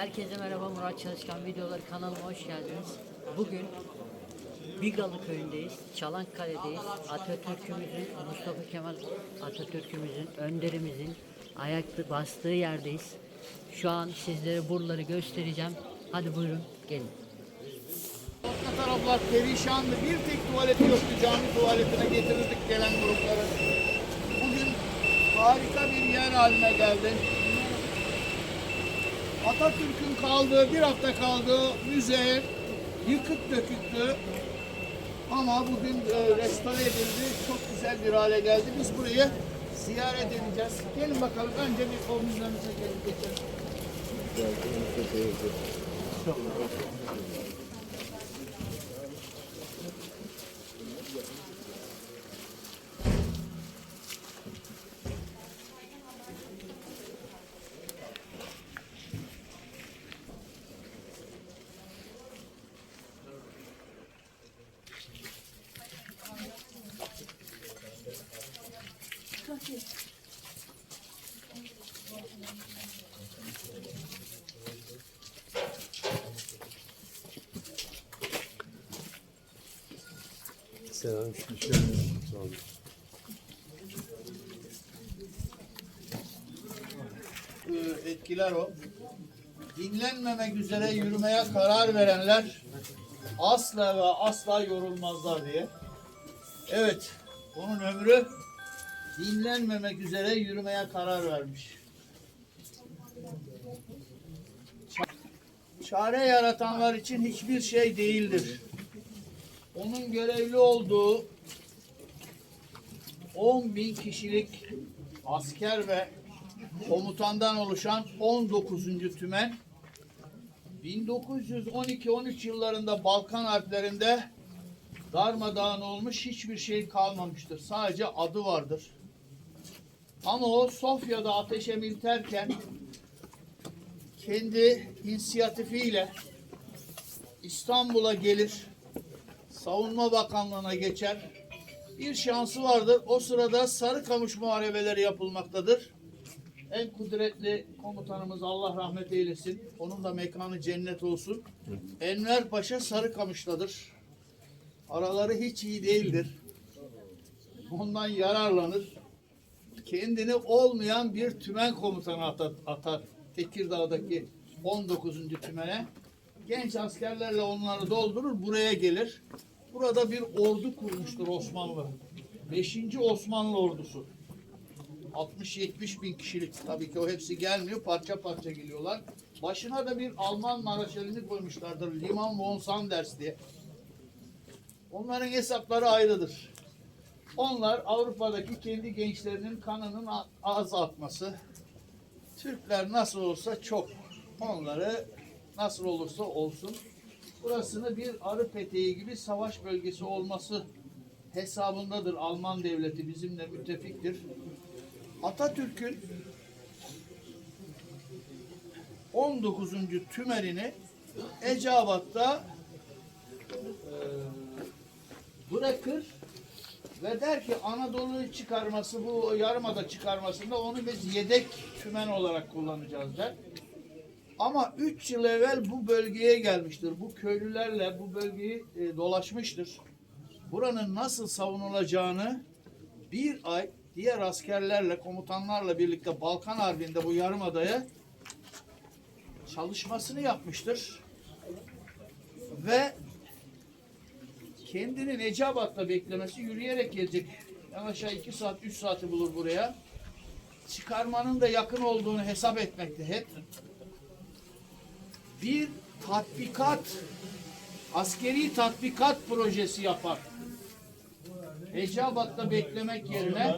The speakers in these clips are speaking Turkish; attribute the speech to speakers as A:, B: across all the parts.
A: Herkese merhaba Murat Çalışkan videoları kanalıma hoş geldiniz. Bugün Bigalı köyündeyiz, Çanakkale'deyiz. Atatürk'ümüzün, Mustafa Kemal Atatürk'ümüzün, önderimizin ayakta bastığı yerdeyiz. Şu an sizlere buraları göstereceğim. Hadi buyurun gelin.
B: Arka taraflar perişandı. Bir tek tuvaleti yoktu. Cami tuvaletine getirirdik gelen grupları. Bugün harika bir yer haline geldi. Atatürk'ün kaldığı, bir hafta kaldığı müze yıkık döküktü. Ama bugün e, restore edildi. Çok güzel bir hale geldi. Biz burayı ziyaret edeceğiz. Gelin bakalım. Önce bir o müzemize gelin geçelim.
C: Selam. Sağ olun.
B: etkiler o. Dinlenmemek üzere yürümeye karar verenler asla ve asla yorulmazlar diye. Evet, onun ömrü dinlenmemek üzere yürümeye karar vermiş. Ça- Çare yaratanlar için hiçbir şey değildir. Onun görevli olduğu 10 bin kişilik asker ve komutandan oluşan 19. tümen 1912-13 yıllarında Balkan harplerinde darmadağın olmuş hiçbir şey kalmamıştır. Sadece adı vardır. Ama o Sofya'da ateşe milterken kendi inisiyatifiyle İstanbul'a gelir, Savunma Bakanlığı'na geçer. Bir şansı vardır. O sırada Sarıkamış muharebeleri yapılmaktadır. En kudretli komutanımız Allah rahmet eylesin. Onun da mekanı cennet olsun. Enver Paşa Sarıkamış'tadır. Araları hiç iyi değildir. Ondan yararlanır. Kendini olmayan bir tümen komutanı atar. atar. Tekirdağ'daki 19. tümene. Genç askerlerle onları doldurur buraya gelir. Burada bir ordu kurmuştur Osmanlı. 5. Osmanlı ordusu. 60-70 bin kişilik. Tabii ki o hepsi gelmiyor. Parça parça geliyorlar. Başına da bir Alman maraşalini koymuşlardır. Liman von Sanders diye. Onların hesapları ayrıdır. Onlar Avrupa'daki kendi gençlerinin kanının a- ağza atması. Türkler nasıl olsa çok. Onları nasıl olursa olsun. Burasını bir arı peteği gibi savaş bölgesi olması hesabındadır Alman devleti bizimle müttefiktir. Atatürk'ün 19. tümerini Eceabat'ta e, bırakır ve der ki Anadolu'yu çıkarması bu yarımada çıkarmasında onu biz yedek tümen olarak kullanacağız der. Ama 3 yıl evvel bu bölgeye gelmiştir. Bu köylülerle bu bölgeyi e, dolaşmıştır. Buranın nasıl savunulacağını bir ay diğer askerlerle, komutanlarla birlikte Balkan Harbi'nde bu yarımadaya çalışmasını yapmıştır. Ve kendini Necabat'ta beklemesi yürüyerek gelecek. En aşağı iki saat, üç saati bulur buraya. Çıkarmanın da yakın olduğunu hesap etmekte hep. Bir tatbikat, askeri tatbikat projesi yapar. Eceabat'ta beklemek yerine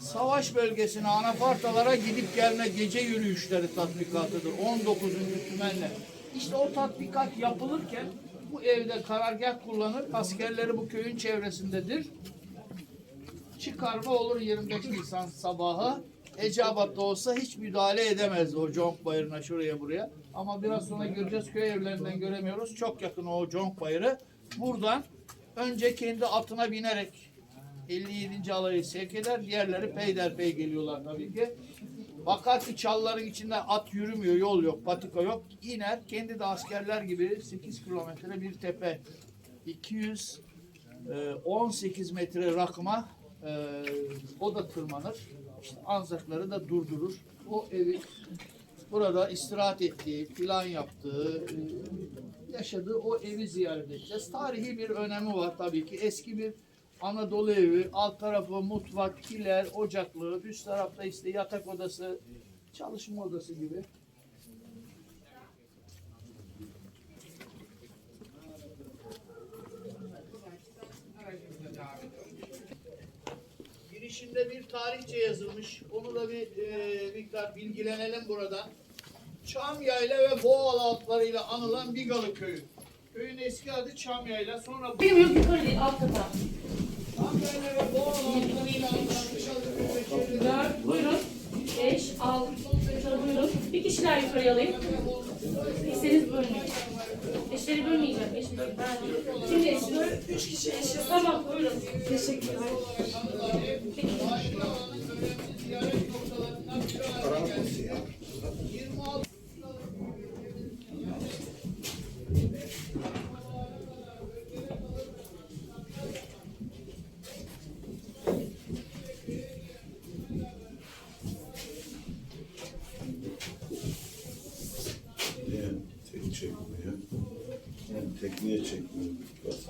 B: savaş bölgesine, anafartalara gidip gelme gece yürüyüşleri tatbikatıdır. 19. tümenle. İşte o tatbikat yapılırken bu evde karargah kullanır. Askerleri bu köyün çevresindedir. Çıkarma olur 25 Nisan sabahı. Eceabat'ta olsa hiç müdahale edemez o Conk Bayırı'na şuraya buraya. Ama biraz sonra göreceğiz köy evlerinden göremiyoruz. Çok yakın o Conk Bayırı. Buradan önce kendi atına binerek 57. alayı sevk eder. Diğerleri peyderpey geliyorlar tabii ki. Ki çalların içinde at yürümüyor, yol yok, patika yok. İner, kendi de askerler gibi 8 kilometre bir tepe. 218 metre rakıma e, o da tırmanır. İşte anzakları da durdurur. O evi burada istirahat ettiği, plan yaptığı, e, yaşadığı o evi ziyaret edeceğiz. Tarihi bir önemi var tabii ki. Eski bir Anadolu evi, alt tarafı mutfak, kiler, ocaklığı, üst tarafta işte yatak odası, çalışma odası gibi. Girişinde bir tarihçe yazılmış. Onu da bir e, miktar bilgilenelim burada. Çamyayla ve Boğal altlarıyla anılan Bigalı köyü. Köyün eski adı Çamyayla. Sonra
D: Benim yok yukarı değil alt kata.
B: Çamyayla ve Boğal altlarıyla anılan Bigalı köyü.
D: Dört, buyurun. Beş, altı, buyurun. Bir kişi daha yukarı alayım. İstediğiniz bölmeyin. Eşleri bölmeyeceğim. Eşleri ben. Şimdi eşleri üç kişi eşi. Tamam buyurun. Teşekkürler.
B: Tarihi alanın önemli ziyaret
E: çekmiyor. Basit.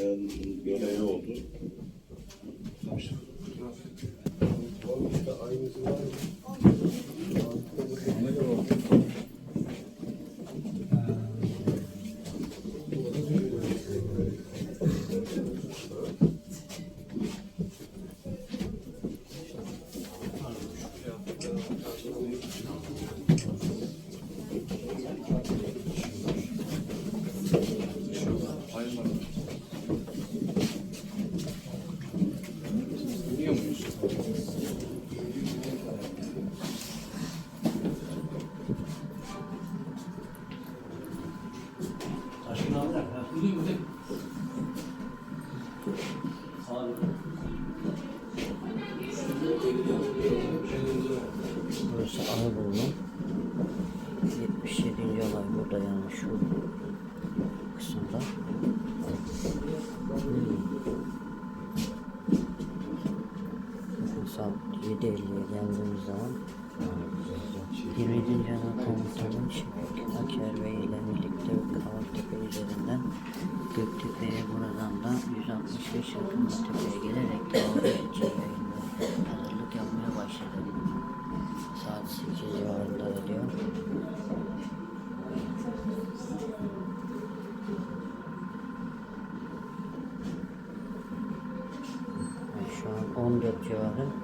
E: Yani görevi oldu.
A: Burası Ağırburnu. 77. olay burada yani şu kısımda. Hmm. Saat 7.50'ye geldiğimiz zaman 27. ana komutanın Şefik Aker Bey ile birlikte Kavaktepe üzerinden Göktepe'ye buradan da 165 yakın tepeye gelerek için yayınla hazırlık yapmaya başladı. Saat 8 civarında. Yani Şu an 14 civarı.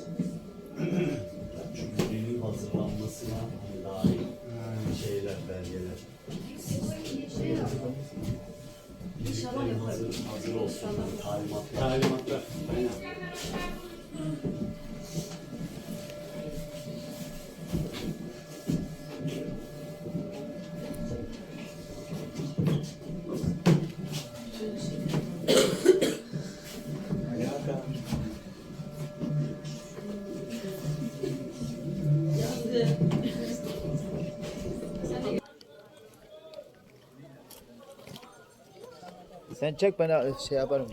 F: Sen çek ben şey yaparım.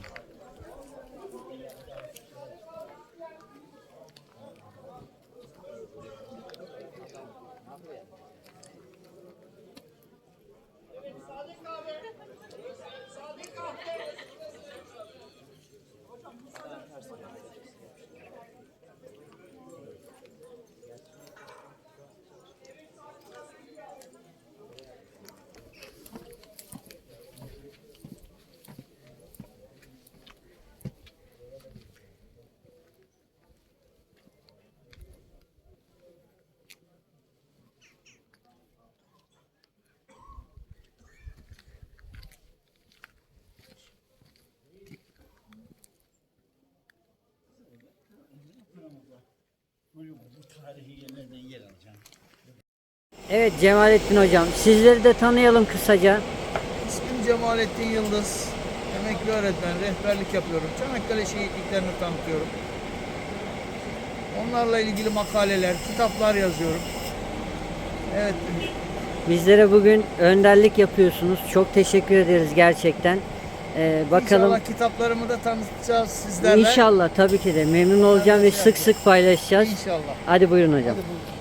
A: Evet Cemalettin Hocam sizleri de tanıyalım kısaca.
B: İsmim Cemalettin Yıldız. Emekli öğretmen, rehberlik yapıyorum. Çanakkale şehitliklerini tanıtıyorum. Onlarla ilgili makaleler, kitaplar yazıyorum. Evet,
A: Bizlere bugün önderlik yapıyorsunuz. Çok teşekkür ederiz gerçekten. Ee, bakalım
B: İnşallah kitaplarımı da tanıtacağız sizlerle.
A: İnşallah tabii ki de memnun olacağım ve sık sık paylaşacağız.
B: İnşallah.
A: Hadi buyurun hocam.
B: Hadi buyurun.